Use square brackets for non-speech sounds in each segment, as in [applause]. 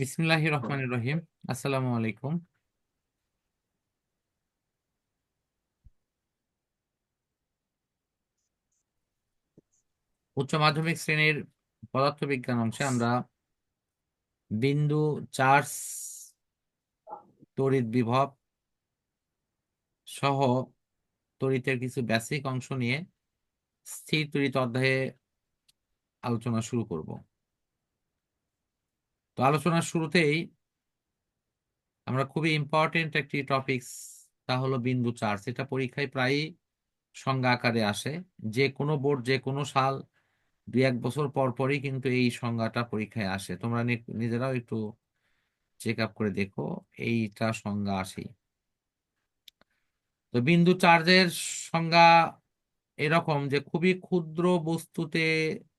বিসমিল্লাহ রহমান রহিম। আসসালামু আলাইকুম। উচ্চ মাধ্যমিক শ্রেণির পদার্থবিজ্ঞান অংশে আমরা বিন্দু চার্জ তড়িৎ বিভব সহ তড়িতের কিছু বেসিক অংশ নিয়ে স্থির তড়িৎ অধ্যায়ে আলোচনা শুরু করব। তো আলোচনার শুরুতেই আমরা খুবই ইম্পর্টেন্ট একটি টপিকস তা হলো বিন্দু চার্জ এটা পরীক্ষায় প্রায়ই সংজ্ঞা আকারে আসে। যে কোনো বোর্ড যে কোনো সাল, দুই এক বছর পর পরই কিন্তু এই সংজ্ঞাটা পরীক্ষায় আসে। তোমরা নিজেরাও একটু চেক আপ করে দেখো, এইটা সংজ্ঞা আসেই। তো বিন্দু চার্জের সংজ্ঞা এরকম যে খুবই ক্ষুদ্র বস্তুতে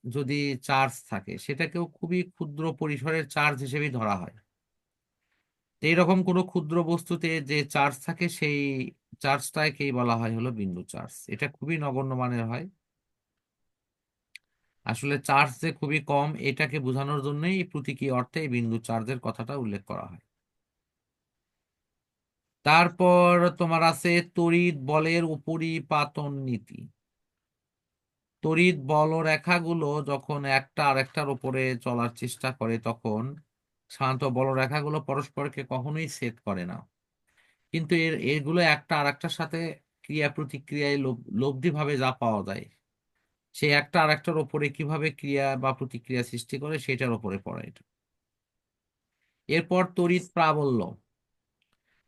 যদি চার্জ থাকে, সেটাকেও খুবই ক্ষুদ্র পরিসরের চার্জ হিসেবেই ধরা হয়। এইরকম কোনো ক্ষুদ্র বস্তুতে যে চার্জ থাকে, সেই চার্জটাকেই বলা হয় হলো বিন্দু চার্জ এটা খুবই নগণ্য মানের হয়। আসলে চার্জ যে খুবই কম, এটাকে বোঝানোর জন্যই প্রতীকী অর্থে এই বিন্দু চার্জের কথাটা উল্লেখ করা হয়। তারপর তোমার আছে তড়িৎ বলের উপরিপাতন নীতি। তড়িৎ বলরেখাগুলো যখন একটা আরেকটার উপরে চলার চেষ্টা করে, তখন সাধারণত বলরেখাগুলো পরস্পরকে কখনোই সেট করে না। কিন্তু এর, এগুলো একটা আরেকটার সাথে ক্রিয়া প্রতিক্রিয়ায় লব্ধি ভাবে যা পাওয়া যায়, সে একটা আর একটার ওপরে কীভাবে ক্রিয়া বা প্রতিক্রিয়া সৃষ্টি করে সেটার ওপরে পড়ে এটা। এরপর তড়িৎ প্রাবল্য।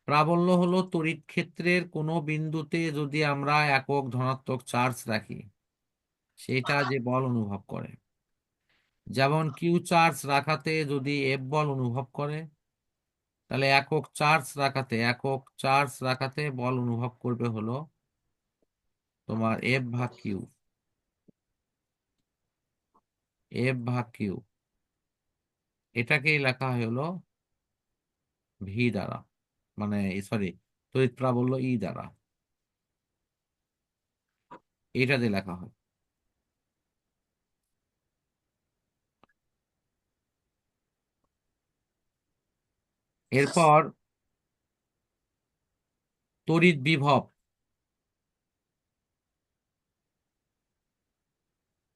প্রাবল্য হলো তড়িৎ ক্ষেত্রের কোনো বিন্দুতে যদি আমরা একক ধনাত্মক চার্জ রাখি সেটা যে বল অনুভব করে। যেমন কিউ চার্জ রাখাতে যদি এফ বল অনুভব করে, তাহলে একক চার্জ রাখাতে, একক চার্জ রাখাতে বল অনুভব করবে হলো তোমার এফ ভাগ কিউ এফ ভাগ কিউ এটাকেই লেখা হলো ভি দ্বারা। মানে সরি তড়িৎ প্রাবল্য ই দ্বারা। এটা দিয়ে লেখা হয়। এরপর তড়িৎ বিভব।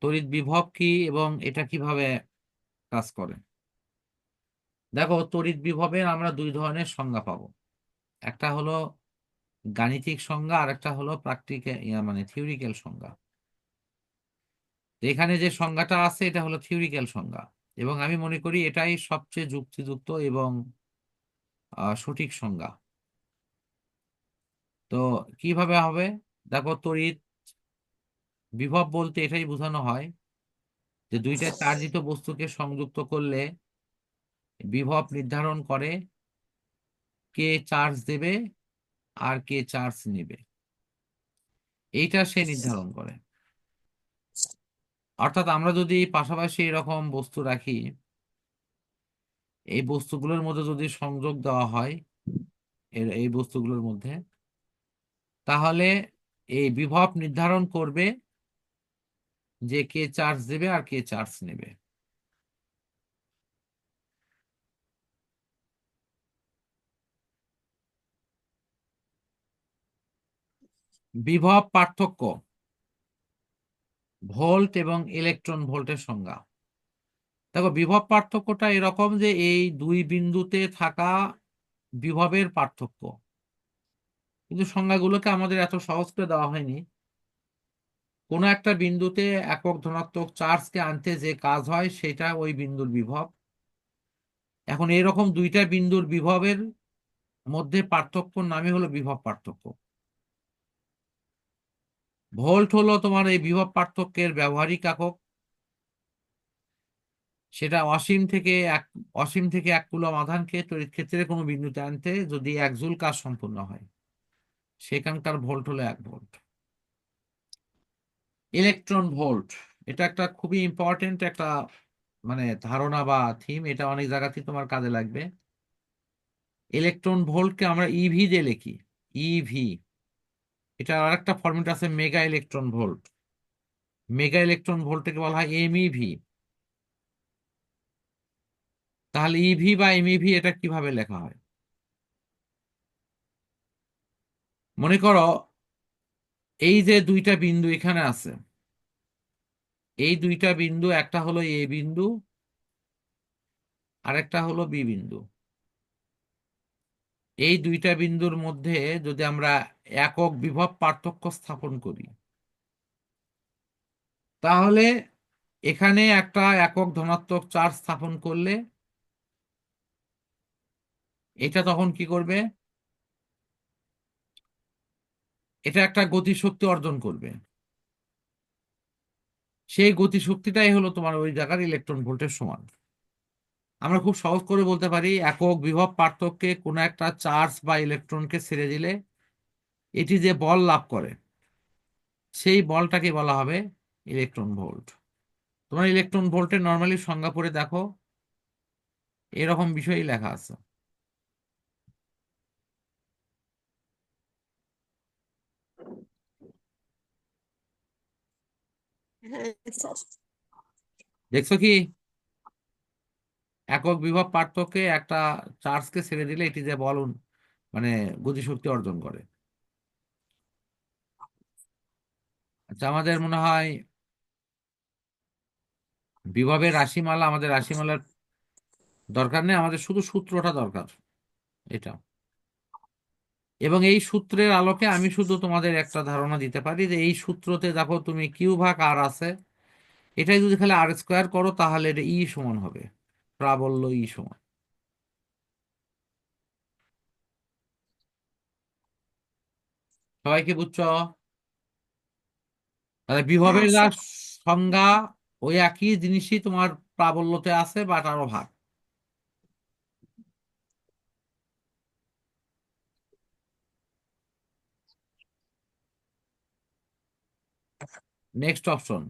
তড়িৎ বিভব কি এবং এটা কীভাবে কাজ করে? দেখো, তড়িৎ বিভবের আমরা দুই ধরনের সংজ্ঞা পাবো। একটা হলো গাণিতিক সংজ্ঞা, আর একটা হলো প্র্যাকটিক্যাল মানে থিওরিক্যাল সংজ্ঞা। এখানে যে সংজ্ঞাটা আছে, এটা হলো থিওরিক্যাল সংজ্ঞা। এবং আমি মনে করি এটাই সবচেয়ে যুক্তিযুক্ত এবং সঠিক সংজ্ঞা। তো কীভাবে হবে? দেখো তড়িৎ বিভব বলতে এটাই বোঝানো হয় যে দুইটা চার্জিত বস্তুকে সংযুক্ত করলে বিভব নির্ধারণ করে কে চার্জ দেবে আর কে চার্জ নেবে। এইটা সে নির্ধারণ করে। অর্থাৎ আমরা যদি পাশাপাশি এরকম বস্তু রাখি এই বস্তুগুলোর মধ্যে যদি সংযোগ দেওয়া হয়, এর এই বস্তুগুলোর মধ্যে, তাহলে এই বিভব নির্ধারণ করবে যে কে চার্জ দেবে আর কে চার্জ নেবে। বিভব পার্থক্য, ভোল্ট এবং ইলেকট্রন ভোল্টের সংজ্ঞা। দেখো, বিভব পার্থক্যটা এরকম যে এই দুই বিন্দুতে থাকা বিভবের পার্থক্য। কিন্তু সংজ্ঞাগুলোকে আমাদের এত সহজ করে দেওয়া হয়নি। কোনো একটা বিন্দুতে একক ধনাত্মক চার্জকে আনতে যে কাজ হয়, সেটা ওই বিন্দুর বিভব। এখন এরকম দুইটা বিন্দুর বিভবের মধ্যে পার্থক্য নামে হলো বিভব পার্থক্য। ভোল্ট হলো তোমার এই বিভব পার্থক্যের ব্যবহারিক একক সেটা অসীম থেকে এক, অসীম থেকে এক কুলম আধানকে তড়িৎ ক্ষেত্রে কোনো বিন্দুতে আনতে যদি এক জুল কাজ সম্পূর্ণ হয়। সেখানকার ভোল্ট হলো এক ভোল্ট। ইলেকট্রন ভোল্ট, এটা একটা খুবই ইম্পর্টেন্ট একটা মানে ধারণা বা থিম এটা অনেক জায়গাতেই তোমার কাজে লাগবে। ইলেকট্রন ভোল্টকে আমরা ইভি দিয়ে লিখি। ইভি এটা আর একটা ফর্মেট আছে mega electron volt mega electron ভোল্টকে বলা হয় এমইভি তাহলে ইভি বা এমইভি এটা কীভাবে লেখা হয়? মনে করো, এই যে দুইটা বিন্দু এখানে আছে, এই দুইটা বিন্দু, একটা হলো এ বিন্দু, আরেকটা হলো বি বিন্দু। এই দুইটা বিন্দুর মধ্যে যদি আমরা একক বিভব পার্থক্য স্থাপন করি, তাহলে এখানে একটা একক ধনাত্মক চার্জ স্থাপন করলে এটা তখন কি করবে? এটা একটা গতিশক্তি অর্জন করবে। সেই গতিশক্তিটাই হলো তোমার ওই জায়গার ইলেকট্রন ভোল্টের সমান। আমরা খুব সহজ করে বলতে পারি, একক বিভব পার্থক্যে কোনো একটা চার্জ বা ইলেকট্রনকে ছেড়ে দিলে এটি যে বল লাভ করে, সেই বলটাকে বলা হবে ইলেকট্রন ভোল্ট তোমার ইলেকট্রন ভোল্টের নর্মালি সংজ্ঞা পড়ে দেখো, এরকম বিষয়ই লেখা আছে। দেখছ কি? একক বিভব পার্থক্যে একটা চার্জকে ছেড়ে দিলে এটি যে বল উন- মানে গতিশক্তি অর্জন করে। আচ্ছা আমাদের মনে হয় বিভবের রাশিমালা, আমাদের রাশিমালার দরকার নেই, আমাদের শুধু সূত্রটা দরকার, এটা। এবং এই সূত্রের আলোকে আমি শুধু তোমাদের একটা ধারণা দিতে পারি যে এই সূত্রতে দেখো তুমি কিউ ভাগ আর আছে। এটাই যদি খালি আর স্কোয়ার করো তাহলে এটা ই সমান হবে। প্রাবল্য ই সমান। সবাই কি বুঝছ? তাহলে বিভবের যা সংজ্ঞা ওই একই জিনিসই তোমার প্রাবল্যতে আছে বাট আরও ভাগ। নেক্সট অপশন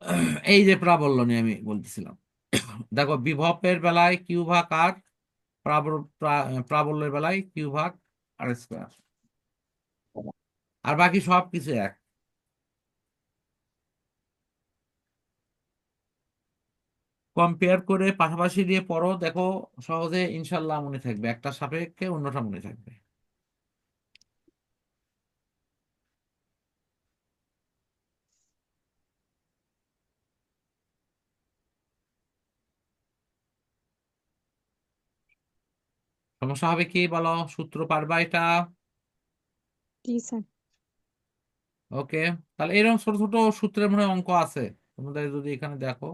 [clears throat] এই যে প্রাবল্য নিয়ে আমি বলতেছিলাম। [coughs] দেখো, বিভবের বেলায় কিউ ভাগ আর, প্রাবল- প্রাবল্যের বেলায় কিউ ভাগ আর স্কোয়ার। আর বাকি সব কিছু এক। কম্পেয়ার করে পাশাপাশি দিয়ে পড়ো, দেখো, সহজে ইনশাল্লাহ মনে থাকবে। একটা সাপেক্ষে অন্যটা মনে থাকবে। সমস্যা হবে কি বলো? সূত্র পারবা এটা জি স্যার। ওকে তাহলে এরকম ছোট ছোট সূত্রের মনে অঙ্ক আছে। তোমাদের যদি এখানে দেখো।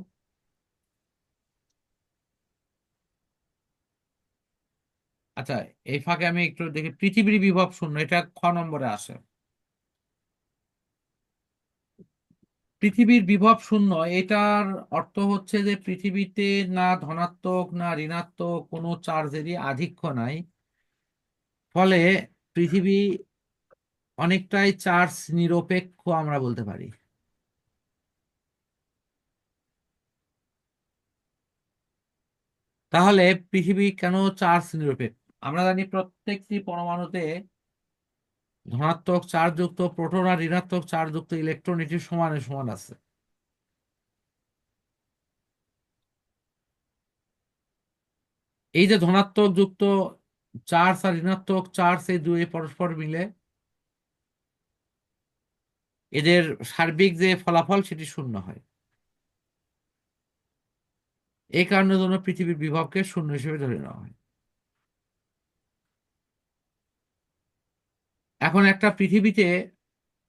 আচ্ছা এই ফাঁকে আমি একটু দেখি পৃথিবীর বিভব শূন্য এটা খ নম্বরে আসে। পৃথিবীর বিভব শূন্য, এটার অর্থ হচ্ছে যে পৃথিবীতে না ধনাত্মক, না ঋণাত্মক কোনো চার্জেরই আধিক্য নাই। ফলে পৃথিবী অনেকটাই চার্জ নিরপেক্ষ আমরা বলতে পারি। তাহলে পৃথিবী কেন চার্জ নিরপেক্ষ? আমরা জানি প্রত্যেকটি পরমাণুতে ধনাত্মক চার্জযুক্ত প্রোটন আর ঋণাত্মক চার্জযুক্ত ইলেকট্রন এটি সমানে সমান আছে। এই যে ধনাত্মক যুক্ত, চার্জ আর ঋণাত্মক চার্জ এই দুই পরস্পর মিলে, এদের সার্বিক যে ফলাফল সেটি শূন্য হয়। এই কারণে জন্য পৃথিবীর বিভবকে শূন্য হিসেবে ধরে নেওয়া হয়। এখন একটা পৃথিবীতে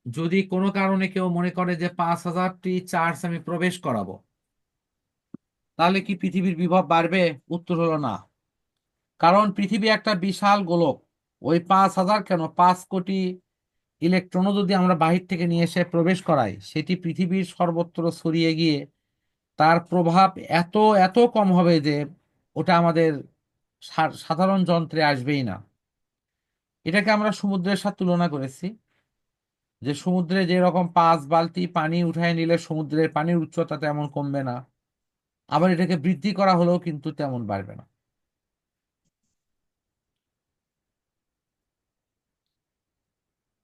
যদি কোনো কারণে কেউ মনে করে যে পাঁচ হাজারটি চার্জ আমি প্রবেশ করাবো, তাহলে কি পৃথিবীর বিভব বাড়বে? উত্তর হলো না। কারণ পৃথিবী একটা বিশাল গোলক। ওই পাঁচ হাজার কেন? পাঁচ কোটি ইলেকট্রনও যদি আমরা বাহির থেকে নিয়ে এসে প্রবেশ করাই, সেটি পৃথিবীর সর্বত্র ছড়িয়ে গিয়ে তার প্রভাব এত এত কম হবে যে ওটা আমাদের সাধারণ যন্ত্রে আসবেই না। এটাকে আমরা সমুদ্রের সাথে তুলনা করেছি। যে সমুদ্রে যে রকম পাঁচ বালতি পানি উঠায় নিলে সমুদ্রের পানির উচ্চতা তেমন কমবে না। আবার এটাকে বৃদ্ধি করা হলেও কিন্তু তেমন বাড়বে না।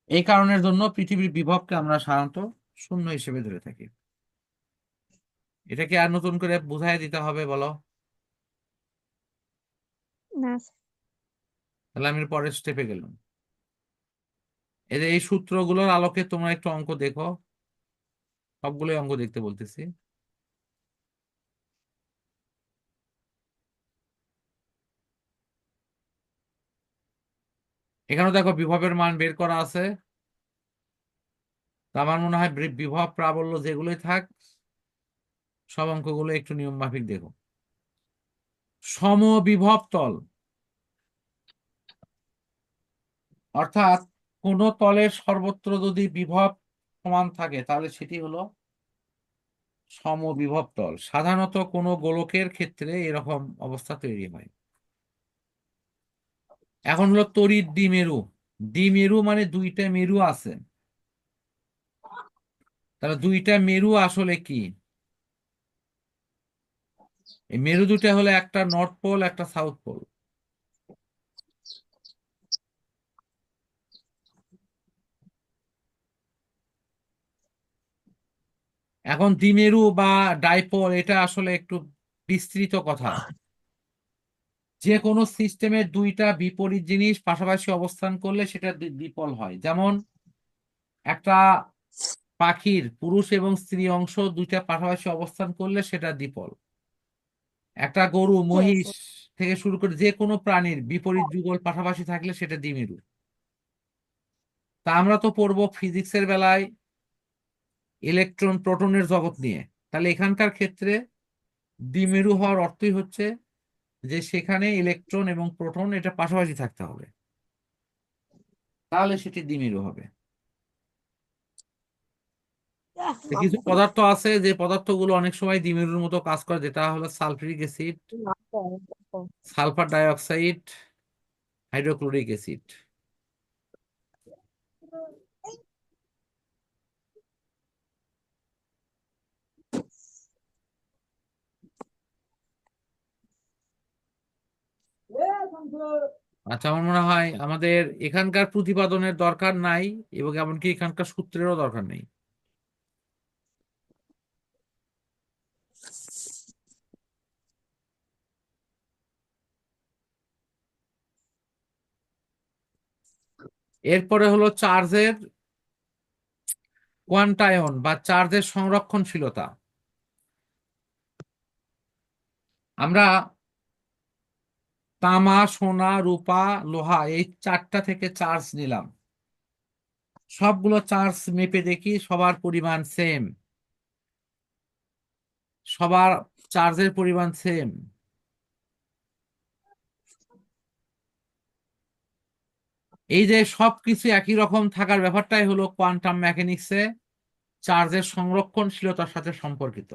এই কারণের জন্য পৃথিবীর বিভবকে আমরা সাধারণত শূন্য হিসেবে ধরে থাকি। এটাকে আর নতুন করে বুঝাই দিতে হবে, বলো? না তাহলে আমি পরের স্টেপে গেলাম। যে এই সূত্রগুলোর আলোকে তোমরা একটু অঙ্ক দেখো। সবগুলোই অঙ্ক দেখতে বলতেছি। এখানে দেখো বিভবের মান বের করা আছে। আমার মনে হয় বিভব প্রাবল্য যেগুলোই থাক, সব অঙ্কগুলো একটু নিয়ম মাফিক দেখো। সমবিভব তল। অর্থাৎ কোন তলের সর্বত্র যদি বিভব সমান থাকে, তাহলে সেটি হলো সমবিভব তল। সাধারণত কোনো গোলকের ক্ষেত্রে এরকম অবস্থা তৈরি হয়। এখন হলো তড়িৎ দ্বিমেরু। দ্বিমেরু মানে দুইটা মেরু আছে। তাহলে দুইটা মেরু আসলে কি? মেরু দুটা হলো একটা নর্থ পোল, একটা সাউথ পোল। এখন দ্বিমেরু বা ডাইপোল এটা আসলে একটু বিস্তৃত কথা। যে কোনো সিস্টেমের দুইটা বিপরীত জিনিস পাশাপাশি অবস্থান করলে সেটা দ্বি- দ্বিপল হয়। যেমন একটা পাখির পুরুষ এবং স্ত্রী অংশ দুইটা পাশাপাশি অবস্থান করলে সেটা দ্বিপল। একটা গরু মহিষ থেকে শুরু করে যে কোনো প্রাণীর বিপরীত যুগল পাশাপাশি থাকলে সেটা দ্বিমেরু তা আমরা তো পড়ব ফিজিক্সের বেলায়। ইলেকট্রন প্রোটনের জগৎ নিয়ে। তাহলে এখানকার ক্ষেত্রে দ্বিমেরু হওয়ার অর্থই হচ্ছে যে সেখানে ইলেকট্রন এবং প্রোটন এটা পাশাপাশি থাকতে হবে। তাহলে সেটি দ্বিমেরু হবে। কিছু পদার্থ আছে যে পদার্থগুলো অনেক সময় দ্বিমেরুর মতো কাজ করে যেটা হলো sulphuric acid sulphur dioxide hydrochloric acid. আচ্ছা আমার মনে হয় আমাদের এখানকার প্রতিপাদনের দরকার নাই, এবং এমনকি এখানকার সূত্রেরও দরকার নেই। এরপরে হলো চার্জের কোয়ান্টায়ন বা চার্জের সংরক্ষণশীলতা। আমরা তামা, সোনা, রূপা, লোহা, এই চারটা থেকে চার্জ নিলাম। সবগুলো চার্জ মেপে দেখি, সবার পরিমাণ সেম সবার চার্জের পরিমাণ সেম এই যে সবকিছু একই রকম থাকার ব্যাপারটাই হলো কোয়ান্টাম মেকানিক্সে চার্জের সংরক্ষণশীলতার সাথে সম্পর্কিত।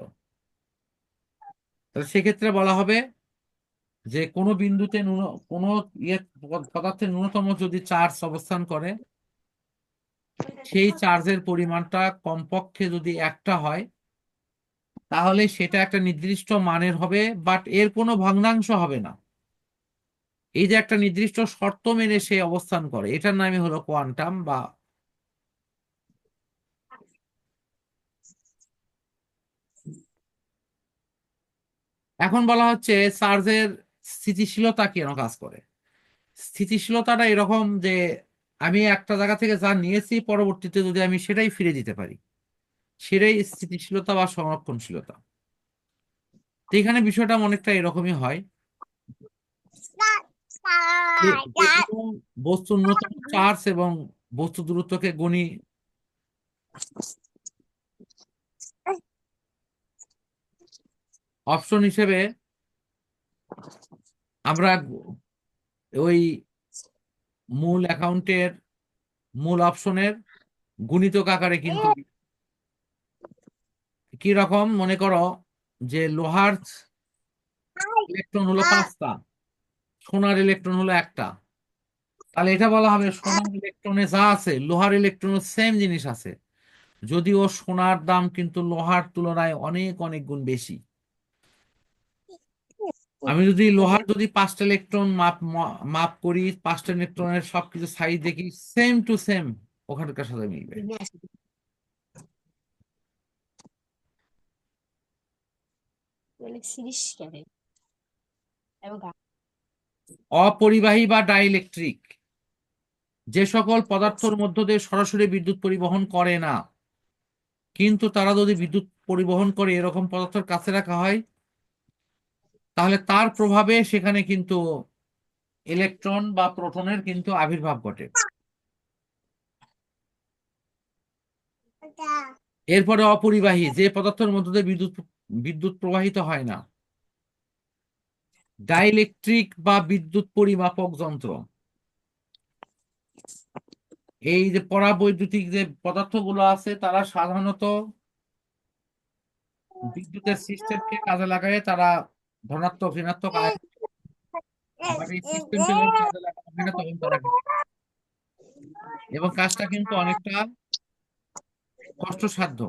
সেক্ষেত্রে বলা হবে যে কোনো বিন্দুতে ন্যূন- কোনো ইয়ে পদার্থের ন্যূনতম যদি চার্জ অবস্থান করে, সেই চার্জের পরিমাণটা কমপক্ষে যদি একটা হয়, তাহলে সেটা একটা নির্দিষ্ট মানের হবে, বাট এর কোনো ভগ্নাংশ হবে না। এই যে একটা নির্দিষ্ট শর্ত মেনে সে অবস্থান করে, এটার নামই হলো কোয়ান্টাম বা এখন বলা হচ্ছে চার্জের স্থিতিশীলতা কেন কাজ করে? স্থিতিশীলতাটা এরকম যে আমি একটা জায়গা থেকে যা নিয়েছি, পরবর্তীতে যদি আমি সেটাই ফিরে দিতে পারি, সেটাই স্থিতিশীলতা বা সংরক্ষণশীলতা। এখানে বিষয়টা অনেকটা এরকমই হয়। বস্তুর ন্যূনতম চার্জ এবং বস্তু দূরত্বকে গুণি অপশন হিসেবে আমরা ওই মূল অ্যাকাউন্টের মূল অপশনের গুণিতক আকারে কিন্তু কি রকম? মনে করো যে লোহার ইলেকট্রন হলো পাঁচটা, সোনার ইলেকট্রন হলো একটা। তাহলে এটা বলা হবে সোনার ইলেকট্রনে যা আছে, লোহার ইলেকট্রনের সেম জিনিস আছে। যদিও সোনার দাম কিন্তু লোহার তুলনায় অনেক অনেক গুণ বেশি। আমি যদি লোহার যদি পাঁচটা ইলেকট্রন মাপ মাপ করি পাঁচটা ইলেকট্রনের সবকিছু সাইজ দেখি সেম টু সেম ওখানকার সাথে মিলবে। অপরিবাহী বা ডাইইলেকট্রিক যে সকল পদার্থের মধ্য দিয়ে সরাসরি বিদ্যুৎ পরিবহন করে না কিন্তু তারা যদি বিদ্যুৎ পরিবহন করে এরকম পদার্থের কাছে রাখা হয় তাহলে তার প্রভাবে সেখানে কিন্তু ইলেকট্রন বা প্রোটনের কিন্তু আবির্ভাব ঘটে। এরপরে অপরিবাহী, যে পদার্থের মধ্য দিয়ে বিদ্যুৎ বিদ্যুৎ প্রবাহিত হয় না। ডাইইলেকট্রিক বা বিদ্যুৎ পরিমাপক যন্ত্র। এই যে পরাবৈদ্যুতিক যে পদার্থগুলো আছে, তারা সাধারণত বিদ্যুতের সিস্টেমকে কাজে লাগায়, তারা ধনাত্মক, ঋণাত্মক এবং কাজটা কিন্তু অনেকটা কষ্টসাধ্য।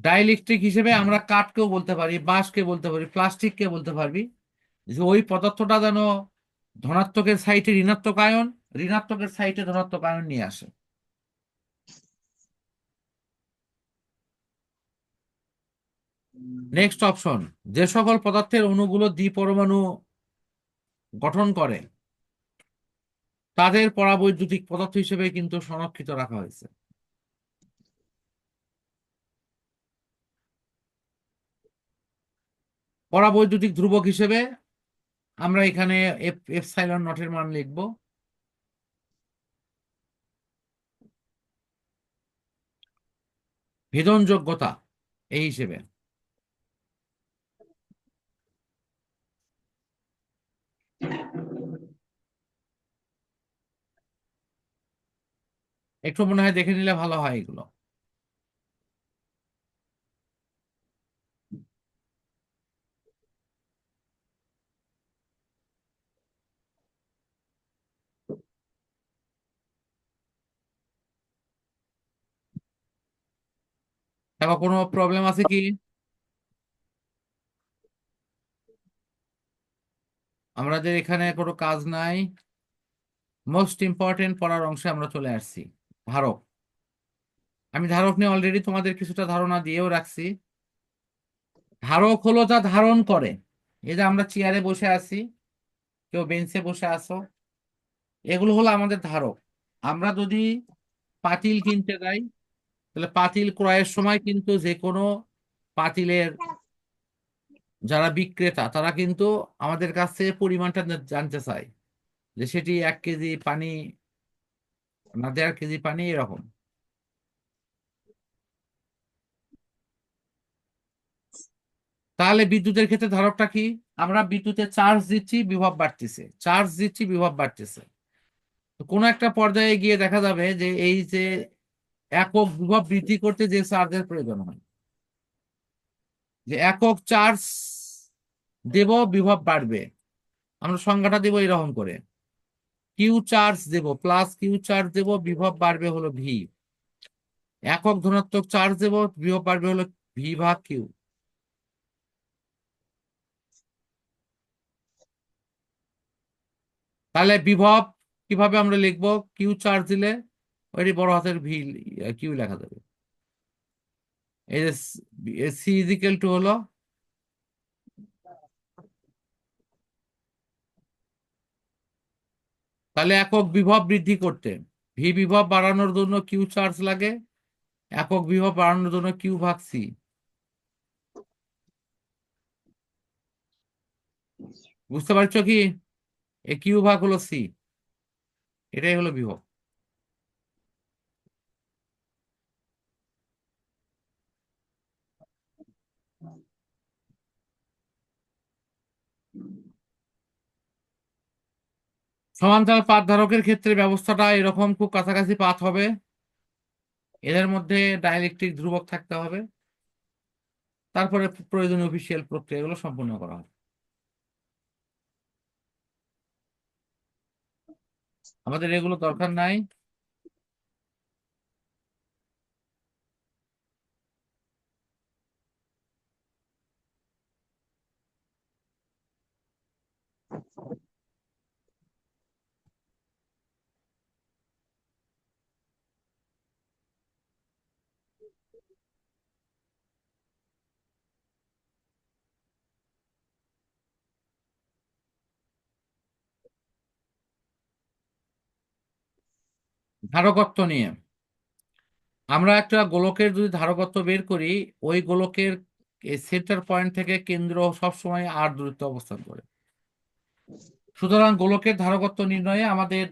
ডাইইলেকট্রিক হিসেবে আমরা কাঠকেও বলতে পারি, বাঁশকে বলতে পারি, প্লাস্টিককে বলতে পারবি। যে ওই পদার্থটা যেন ধনাত্মকের সাইটে ঋণাত্মক আয়ন, ঋণাত্মকের সাইটে ধনাত্মক আয়ন নিয়ে আসে। নেক্সট অপশন যে সকল পদার্থের অণুগুলো দ্বিপরমাণু গঠন করে, তাদের পরাবৈদ্যুতিক পদার্থ হিসেবে কিন্তু সংরক্ষিত রাখা হয়েছে। পরাবৈদ্যুতিক ধ্রুবক হিসেবে আমরা এখানে এফ নটের মান লিখব। ভেদনযোগ্যতা, এই হিসেবে। একটু মনে হয় দেখে নিলে ভালো হয় এগুলো। দেখো, কোনো প্রবলেম আছে কি? আমাদের এখানে কোনো কাজ নাই। মোস্ট ইম্পর্টেন্ট পড়ার অংশে আমরা চলে আসছি। ধারক। আমি ধারক নিয়ে অলরেডি তোমাদের কিছুটা ধারণা দিয়েও রাখছি। ধারক হলো যা ধারণ করে। এই যে আমরা চেয়ারে বসে আছি, কেউ বেঞ্চে বসে আছো, এগুলো হলো আমাদের ধারক। আমরা যদি পাতিল কিনতে যাই, তাহলে পাতিল ক্রয়ের সময় কিন্তু যে কোনো পাতিলের যারা বিক্রেতা, তারা কিন্তু আমাদের কাছ পরিমাণটা জানতে চায় যে সেটি এক কেজি পানি না দেড় কেজি পানি এরকম। তাহলে বিদ্যুতের ক্ষেত্রে ধারকটা কি? আমরা বিদ্যুতে চার্জ দিচ্ছি, বিভব বাড়তেছে। চার্জ দিচ্ছি, বিভব বাড়তেছে। কোনো একটা পর্যায়ে গিয়ে দেখা যাবে যে এই যে একক বিভব বৃদ্ধি করতে যে চার্জের প্রয়োজন হয়, যে একক চার্জ দেব, বিভব বাড়বে। আমরা সংজ্ঞাটা দেব এরকম করে। কিউ চার্জ দেব প্লাস কিউ চার্জ দেব, বিভব বাড়বে হলো ভি একক ধনাত্মক চার্জ দেব, বিভব বাড়বে হলো ভি ভাগ কিউ তাহলে বিভব কীভাবে আমরা লিখব? কিউ চার্জ দিলে ওইটি বড় হাতের ভি কিউ লেখা যাবে। এই যে সি ইজিক্যাল টু হলো তাহলে একক বিভব বৃদ্ধি করতে ভি বিভব বাড়ানোর জন্য কিউ চার্জ লাগে, একক বিভব বাড়ানোর জন্য কিউ ভাগ সি বুঝতে পারছ কি? এ কিউ ভাগ হলো সি এটাই হলো বিভব। সমান্তরাল পাত ধারকের ক্ষেত্রে ব্যবস্থাটা এরকম খুব কাছাকাছি পাত হবে। এদের মধ্যে ডাইলেকট্রিক ধ্রুবক থাকতে হবে। তারপরে প্রয়োজনীয় অফিসিয়াল প্রক্রিয়াগুলো সম্পূর্ণ করা হবে। আমাদের এগুলো দরকার নাই। ধারকত্ব নিয়ে। আমরা একটা গোলকের যদি ধারকত্ব বের করি, ওই গোলকের সেন্টার পয়েন্ট থেকে কেন্দ্র সবসময় আর দূরত্ব অবস্থান করে। সুতরাং গোলকের ধারকত্ব নির্ণয়ে আমাদের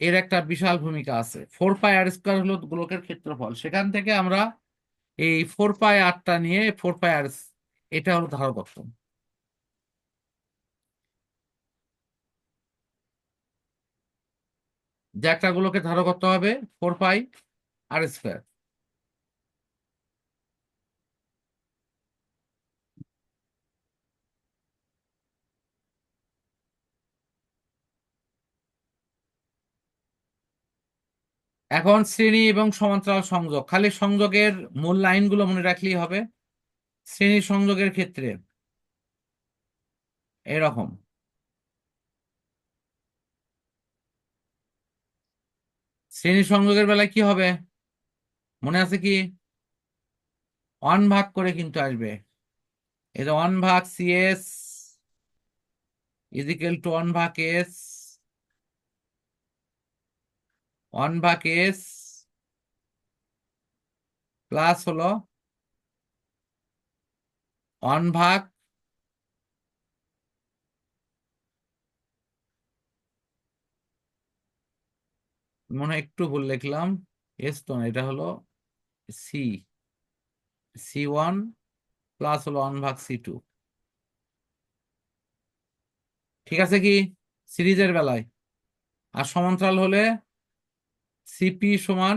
এর একটা বিশাল ভূমিকা আছে। ফোর পাই আর স্কোয়ার হলো গোলকের ক্ষেত্রফল। সেখান থেকে আমরা এই ফোর পাই আরটা নিয়ে ফোর পাই আর এটা হলো ধারকত্ব। যে একটা গোলকের ধারকত্ব হবে ফোর পাই আর স্কোয়ার এখন শ্রেণি এবং সমান্তরাল সংযোগ। খালি সংযোগের মূল লাইনগুলো মনে রাখলেই হবে। শ্রেণি সংযোগের ক্ষেত্রে এরকম। শ্রেণি সংযোগের বেলায় কি হবে? মনে আছে কি? ওয়ান ভাগ করে কিন্তু আসবে। এই যে ওয়ান ভাগ সিএস ইজিক্যাল টু অন ভাগ এস। অন ভাগ এস প্লাস হলো ওয়ান ভাগ মনে হয় একটু ভুল লিখলাম। এস তো না, এটা হলো সি সি ওয়ান প্লাস হলো ওয়ান ভাগ সি টু ঠিক আছে কি? সিরিজের বেলায়। আর সমান্তরাল হলে সিপি সমান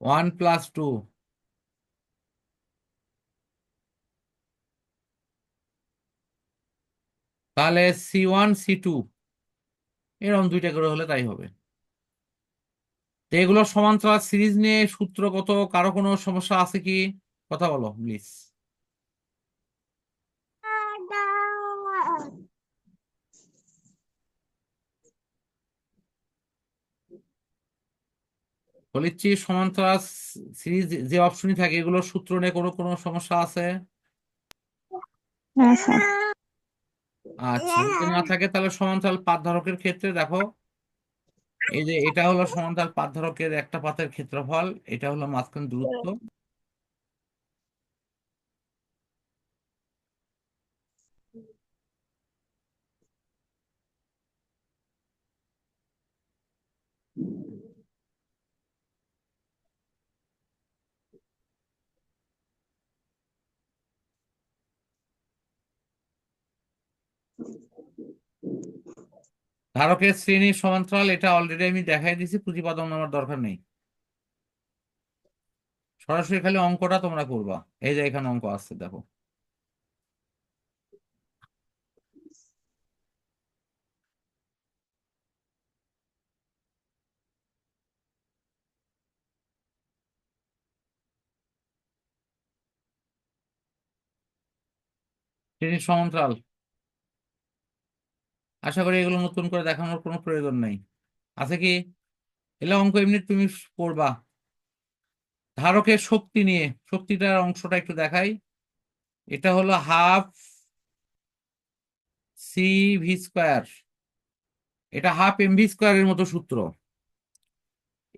ওয়ান প্লাস টু তাহলে সি ওয়ান সি টু এরকম দুইটা করে হলে তাই হবে। তো এগুলো সমান্তরাল সিরিজ নিয়ে সূত্রগত কারও কোনো সমস্যা আছে কি? কথা বলো প্লিজ বলেছি সমান্তরাল সিরিজ যে অপশনই থাকে, এগুলোর সূত্র নিয়ে কোনো কোনো সমস্যা আছে? হ্যাঁ স্যার। আচ্ছা যদি না থাকে তাহলে সমান্তরাল পাত ধারকের ক্ষেত্রে দেখো। এই যে এটা হলো সমান্তরাল পাত ধারকের একটা পাতের ক্ষেত্রফল এটা হলো মাঝখান দূরত্ব। ধারকের শ্রেণির সমান্তরাল, এটা অলরেডি আমি দেখাই দিয়েছি পুঁজিপদ আমার দরকার নেই। সরাসরি খালি অঙ্কটা তোমরা করবা। এই যে এখানে অঙ্ক আসছে, দেখো। শ্রেণি সমান্তরাল। আশা করি এগুলো নতুন করে দেখানোর কোনো প্রয়োজন নেই। আছে কি? এলে অঙ্ক এমনি তুমি করবা ধারকের শক্তি নিয়ে, শক্তিটার অংশটা একটু দেখাই। এটা হলো হাফ সি ভি স্কোয়ার এটা হাফ এম ভি স্কোয়ারের মতো সূত্র।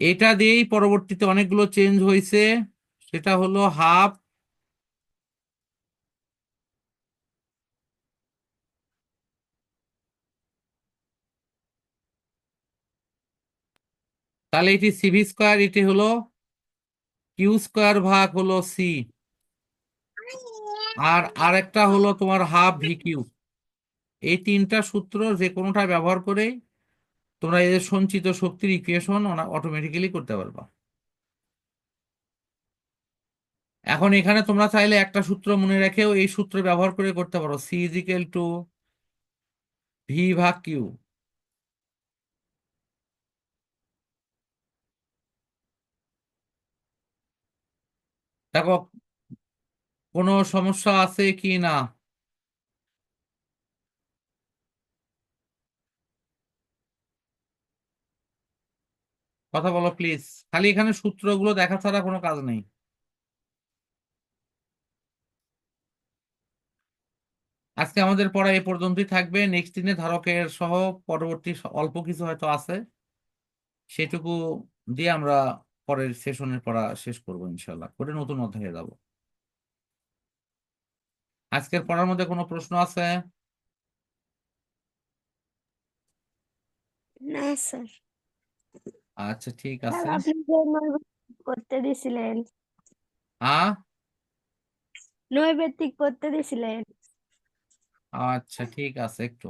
এটা দিয়েই পরবর্তীতে অনেকগুলো চেঞ্জ হয়েছে সেটা হলো হাফ তাহলে এটি সিভি স্কোয়ার এটি হলো কিউ স্কোয়ার ভাগ হলো সি আর আরেকটা হলো তোমার হাফ ভি কিউ এই তিনটা সূত্র যে কোনোটা ব্যবহার করে তোমরা এদের সঞ্চিত শক্তির ইকুয়েশন অটোমেটিক্যালি করতে পারবা। এখন এখানে তোমরা চাইলে একটা সূত্র মনে রেখেও এই সূত্র ব্যবহার করে করতে পারো। সি ইজিক্যাল টু ভি ভাগ কিউ দেখো, কোনো সমস্যা আছে কি না? কথা বলো প্লিজ খালি এখানে সূত্রগুলো দেখা ছাড়া কোনো কাজ নেই। আজকে আমাদের পড়া এই পর্যন্তই থাকবে। নেক্সট দিনে ধারকের সহ পরবর্তী অল্প কিছু হয়তো আছে। সেটুকু দিয়ে আমরা পরের সেশনের পড়া শেষ করব ইনশাল্লাহ করে নতুন অধ্যায়ে যাব। আজকের পড়ার মধ্যে কোনো প্রশ্ন আছে? না স্যার। আচ্ছা ঠিক আছে। আপনি যে করতে দিছিলেন। আ নৈবেদ্যিক করতে দিছিলেন। আচ্ছা ঠিক আছে একটু।